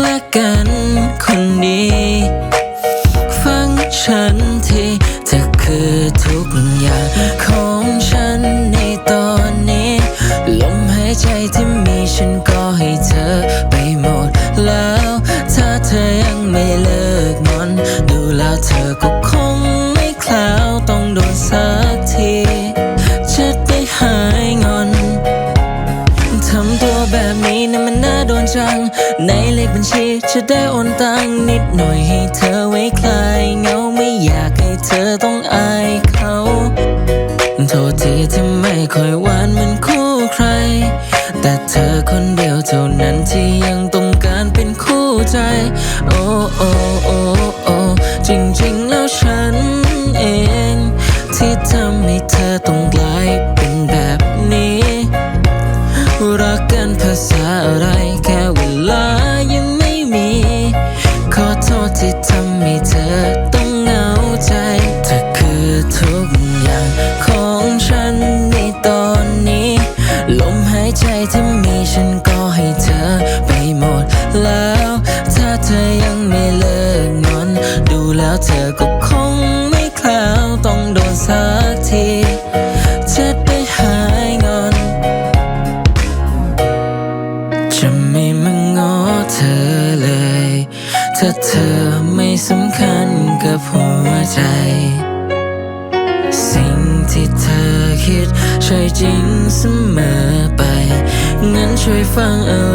และกันคนดีฟังฉันที่เธอคือทุกอย่างของฉันในตอนนี้ ลมหายใจที่มีฉันก็ จัง ในเลขบัญชีจะได้โอนตังนิดหน่อยให้เธอไว้คลายเงาไม่อยากให้เธอต้องอายเขาโทษทีที่ไม่ค่อยหวานเหมือนคู่ใคร แต่เธอคนเดียวเท่านั้นที่ยังต้องการเป็นคู่ใจ โอ้โอ้โอ้โอ้จริงๆแล้วฉันเองที่ทำให้เธอ ภาษาอะไรแค่เวลายังไม่มี ขอโทษที่ทำให้เธอต้องเหงาใจ เธอคือทุกอย่างของฉันในตอนนี้ ลมหายใจที่มี จะไม่มางอเธอเลย ถ้าเธอไม่สำคัญกับหัวใจ สิ่งที่เธอคิดใช่จริงเสมอไป งั้นช่วยฟังอา